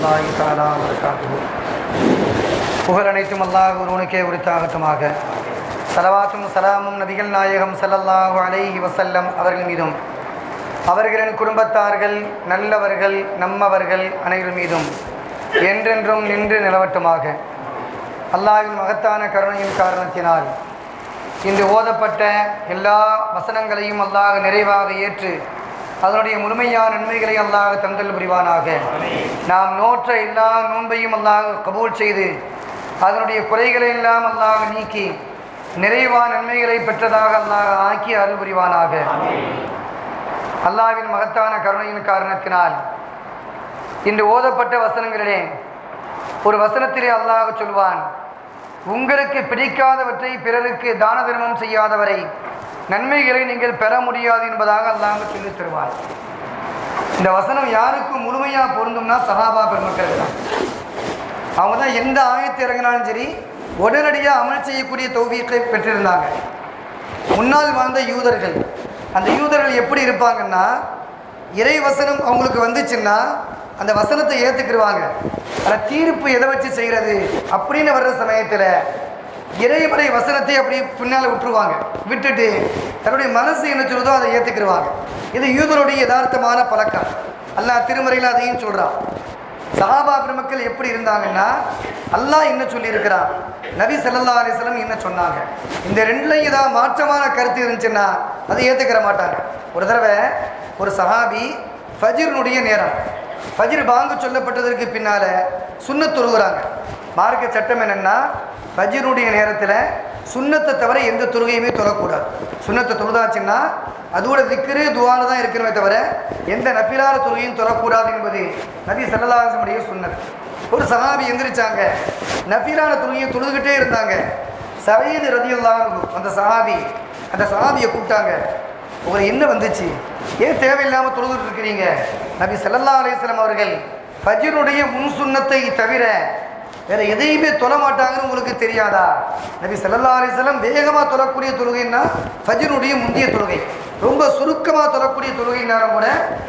வரமத்துல்லாஹி தாலா வரகாத்து புகழ் அனைத்தும் அல்லாஹ் ஒருவனுக்கே உரித்தாகட்டுமாக. சலவாத்தும் சலாமும் நபிகள் நாயகம் சல்லல்லாஹு அலைஹி வசல்லம் அவர்கள் மீதும் அவர்களின் குடும்பத்தார்கள் நல்லவர்கள் நம்மவர்கள் அனைவர் மீதும் என்றென்றும் நின்று நிலவட்டுமாக. அல்லாஹின் மகத்தான கருணையின் காரணத்தினால் இன்று ஓதப்பட்ட எல்லா வசனங்களையும் அல்லாஹ் நிறைவாக ஏற்று அதனுடைய முழுமையான நன்மைகளை அல்லாஹ் தந்தல் புரிவானாக. நாம் நோற்ற எல்லா நோன்பையும் அல்லாஹ் கபூல் செய்து அதனுடைய குறைகளை எல்லாம் அல்லாஹ் நீக்கி நிறைவான நன்மைகளை பெற்றதாக அல்லாஹ் ஆக்கி அருள் புரிவானாக. அல்லாஹ்வின் மகத்தான கருணையின் காரணத்தினால் இன்று ஓதப்பட்ட வசனங்களிலே ஒரு வசனத்திலே அல்லாஹ் சொல்வான் உங்களுக்கு பிடிக்காதவற்றை பிறருக்கு தான தர்மம் செய்யாதவரை நன்மைகளை நீங்கள் பெற முடியாது என்பதாக அல்லாமல் சொல்லித் தருவார். இந்த வசனம் யாருக்கு முழுமையாக பொருந்தும்னா சஹாபா பெருமக்கள் தான். அவங்க தான் எந்த ஆயத்தை இறங்கினாலும் சரி உடனடியாக அமல் செய்யக்கூடிய தௌவியத்தை பெற்றிருந்தாங்க. முன்னால் வாழ்ந்த யூதர்கள் அந்த யூதர்கள் எப்படி இருப்பாங்கன்னா இறை வசனம் அவங்களுக்கு வந்துச்சுன்னா அந்த வசனத்தை ஏற்றுக்கிடுவாங்க ஆனால் தீர்ப்பு எதை வச்சு செய்கிறது அப்படின்னு வர்ற சமயத்தில் இறைவனை வசனத்தை அப்படி பின்னால் விட்டுருவாங்க. விட்டுட்டு தன்னுடைய மனசு என்ன சொல்லுதோ அதை ஏற்றுக்கிடுவாங்க இது யூதருடைய யதார்த்தமான பழக்கம். அல்லாஹ் திருமறையில் அதையும் சொல்கிறான் சஹாபா பெருமக்கள் எப்படி இருந்தாங்கன்னா அல்லாஹ் என்ன சொல்லியிருக்கிறான்? நபி சல்லா அலிஸ்லம் என்ன சொன்னாங்க? இந்த ரெண்டுலையும் ஏதாவது மாற்றமான கருத்து இருந்துச்சுன்னா அதை ஏற்றுக்கிற மாட்டாங்க. ஒரு தடவை ஒரு சஹாபி ஃபஜ்ருனுடைய நேரம். பஜிர் பாங்கு சொல்லப்பட்டதற்கு பின்னால் சுண்ணத் தொழுகிறாங்க. மார்க்க சட்டம் என்னென்னா ஃபஜ்ருடைய நேரத்தில் சுண்ணத்தை தவிர எந்த தொழுகையுமே தொழக்கூடாது. சுண்ணத்தை தொழுதாச்சுன்னா அதோட திக்ரு துவானு தான் இருக்கணுமே தவிர எந்த நப்பிலான தொழுகையும் தொழக்கூடாது என்பது நபி சல்லல்லாசனுடைய சுண்ணத் ஒரு சகாபி எந்திரிச்சாங்க. நஃபிலான தொழுகையை தொழுதுகிட்டே இருந்தாங்க. சவீது ரதியுல்லாஹு அந்த சஹாபி அந்த சஹாபியை கூப்பிட்டாங்க. உங்களுக்கு என்ன வந்துச்சு? ஏன் தேவையில்லாமல் தொழுதுட்டு இருக்கிறீங்க நபி சல்லல்லா அலையம் அவர்கள் ஃபஜ்ருடைய முன்சுன்னத்தை தவிர வேற எதையுமே தொழ மாட்டாங்கன்னு உங்களுக்கு தெரியாதா? நபி சல்லல்லா அலிஸ்லாம் வேகமாக தொழக்கூடிய தொழுகைன்னா ஃபஜ்ருடைய முந்தைய தொழுகை. ரொம்ப சுருக்கமாக தொழக்கூடிய தொழுகைனாலும் கூட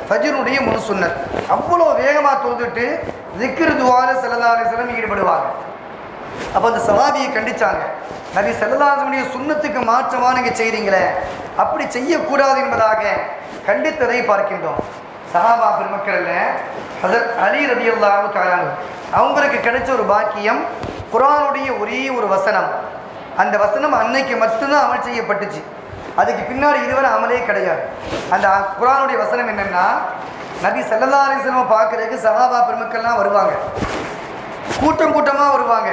ஃபஜ்ருடைய முன்சுன்னம் அவ்வளோ வேகமாக தொழுதுட்டு திக்ரு துவார சல்லல்லா அலிஸ்லாம் ஈடுபடுவாங்க. அப்போ அந்த சவாபியை கண்டிச்சாங்க. நபி செல்லலாசனுடைய சுண்ணத்துக்கு மாற்றமாக நீங்கள் செய்கிறீங்களே அப்படி செய்யக்கூடாது என்பதாக கண்டித்ததை பார்க்கின்றோம். சஹாபா பெருமக்கள்ல ஹசரத் அலி ரதியுல்லாஹு தாலானு அவங்களுக்கு கிடைச்ச ஒரு பாக்கியம் குரானுடைய ஒரே ஒரு வசனம். அந்த வசனம் அன்னைக்கு மட்டும்தான் அமல் செய்யப்பட்டுச்சு. அதுக்கு பின்னாடி இதுவரை அமலே கிடையாது. அந்த குரானுடைய வசனம் என்னென்னா நபி சல்லல்லா அலிஸ்லமை பார்க்குறதுக்கு சஹாபா பெருமக்கள்லாம் வருவாங்க. கூட்டம் கூட்டமாக வருவாங்க.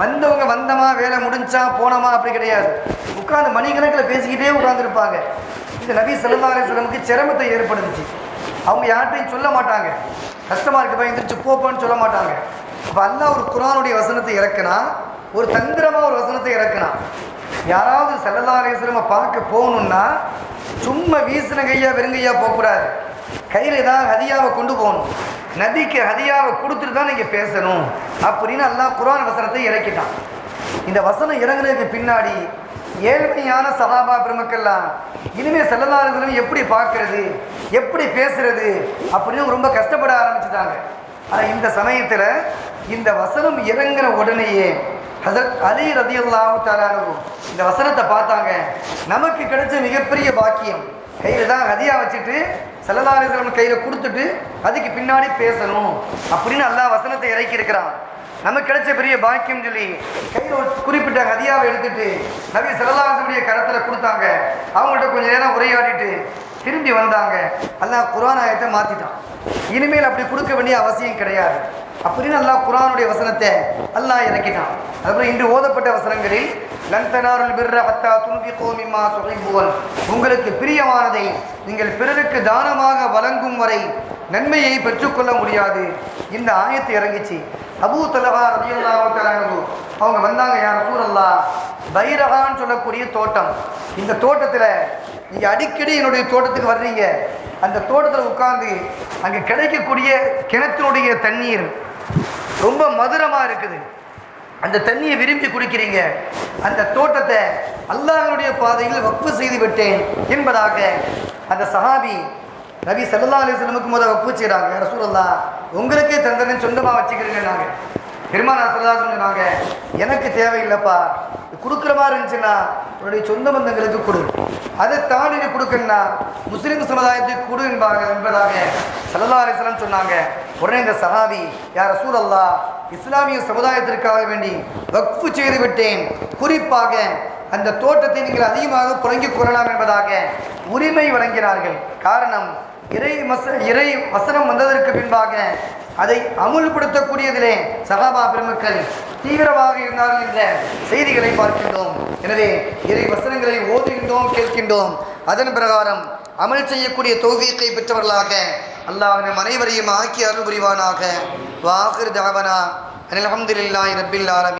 வந்தவங்க வந்தமா வேலை முடிஞ்சா போனோமா அப்படி கிடையாது. உட்காந்து மணிக்கணக்கில் பேசிக்கிட்டே உட்காந்துருப்பாங்க இந்த நபி சல்லா அலிஸ்லமுக்கு சிரமத்தை ஏற்படுத்துச்சு. அவங்க யார்கிட்டையும் சொல்ல மாட்டாங்க. கஷ்டமாக இருக்கு போய் எந்திரிச்சு போப்பான்னு சொல்ல மாட்டாங்க. அப்போ அல்லாஹ் ஒரு குரானுடைய வசனத்தை இறக்குனா ஒரு தந்திரமாக ஒரு வசனத்தை இறக்குனா யாராவது சல்லல்லா அலிஸ்லமை பார்க்க போகணுன்னா சும்மா வீசின கையா வெறுங்கையா போகக்கூடாது. கையில் ஏதாவது ஹதியாவை கொண்டு போகணும். நபிக்கு ஹதியாவை கொடுத்துட்டு தான் நீங்கள் பேசணும் அப்படின்னு அல்லாஹ் குரான் வசனத்தை இறக்கிட்டான். இந்த வசனம் இறங்குனதுக்கு பின்னாடி ஏழ்மையான சதாபா பெருமக்கள்லாம் இனிமேல் செல்லதாரர்களும் எப்படி பார்க்கறது எப்படி பேசுறது அப்படின்னு ரொம்ப கஷ்டப்பட ஆரம்பிச்சிட்டாங்க. ஆனால் இந்த சமயத்தில் இந்த வசனம் இறங்குற உடனேயே ஹசரத் அலி ரதி தாலானு இந்த வசனத்தை பார்த்தாங்க. நமக்கு கிடைச்ச மிகப்பெரிய பாக்கியம். கையில் தான் ஹதியாக வச்சுட்டு செல்லலாரிசலம் கையில் கொடுத்துட்டு அதுக்கு பின்னாடி பேசணும் அப்படின்னு எல்லா வசனத்தை இறக்கி இருக்கிறான் நமக்கு கிடைச்ச பெரிய பாக்கியம் சொல்லி கையில் ஒரு குறிப்பிட்ட ஹதியாவை எடுத்துட்டு நபி செல்லதாரனுடைய கரத்தில் கொடுத்தாங்க. அவங்கள்ட்ட கொஞ்சம் நேரம் உரையாடிட்டு திரும்பி வந்தாங்க. அல்லாஹ் குரான் ஆயத்தை மாற்றிட்டான் இனிமேல் அப்படி கொடுக்க வேண்டிய அவசியம் கிடையாது. அப்படின்னு அல்லாஹ் குரானுடைய வசனத்தை அல்லாஹ் இறக்கிட்டான். அதுக்கப்புறம் இன்று ஓதப்பட்ட வசனங்களில் லந்தனாருள் பிற ஹத்தா துன்பி கோமிமா சொல்லிபோல் உங்களுக்கு பிரியமானதை நீங்கள் பிறருக்கு தானமாக வழங்கும் வரை நன்மையை பெற்றுக்கொள்ள முடியாது. இந்த ஆயத்தை இறங்கிச்சு. அபூ தலஹா ரதியுல்லாஹு அவங்க வந்தாங்க யார் ரசூலல்லா பைரகான்னு சொல்லக்கூடிய தோட்டம். இந்த தோட்டத்தில் நீங்கள் அடிக்கடி என்னுடைய தோட்டத்துக்கு வர்றீங்க. அந்த தோட்டத்தில் உட்காந்து அங்கே கிடைக்கக்கூடிய கிணத்தினுடைய தண்ணீர் ரொம்ப மதுரமாக இருக்குது. அந்த தண்ணியை விரும்பி குடிக்கிறீங்க. அந்த தோட்டத்தை அல்லாஹனுடைய பாதையில் வக்ஃபு செய்து விட்டேன் என்பதாக அந்த சஹாபி நபி சல்லா அலிஸ்லமுக்கு முதல் வக்ஃபு செய்கிறாங்க ரசூலுல்லாஹ் உங்களுக்கே தந்தனை சொந்தமாக வச்சுக்கிறீங்க நாங்கள் பெருமானா சொல்லலாம் சொன்னாங்க எனக்கு தேவையில்லைப்பா. கொடுக்குற மாதிரி இருந்துச்சுன்னா உன்னுடைய சொந்த பந்தங்களுக்கு கொடு. அதை தாண்டி நீ கொடுக்கணும்னா முஸ்லீம் சமுதாயத்துக்கு கொடு என்பாங்க என்பதாக சல்லா அலிஸ்லாம் சொன்னாங்க. உடனே இந்த சஹாபி யார் ரசூல் அல்லா இஸ்லாமிய சமுதாயத்திற்காக வேண்டி வக்ஃபு செய்து விட்டேன். குறிப்பாக அந்த தோட்டத்தை நீங்கள் அதிகமாக புழங்கிக் கொள்ளலாம் என்பதாக உரிமை வழங்கினார்கள். காரணம் இறை மச இறை வசனம் வந்ததற்கு பின்பாக அதை அமுல்படுத்தக்கூடியதிலே சகாபா பெருமக்கள் தீவிரமாக இருந்தார்கள் என்ற செய்திகளை பார்க்கின்றோம். எனவே இறை வசனங்களை ஓதுகின்றோம் கேட்கின்றோம். அதன் பிரகாரம் அமல் செய்யக்கூடிய தௌஃபீக்கை பெற்றவர்களாக அல்லாஹ் அனைவரையும் ஆக்கி அருள் புரிவானாக. வாஹிர் தாவனா அல்ஹம்துலில்லாஹி ரப்பில் ஆலமீன்.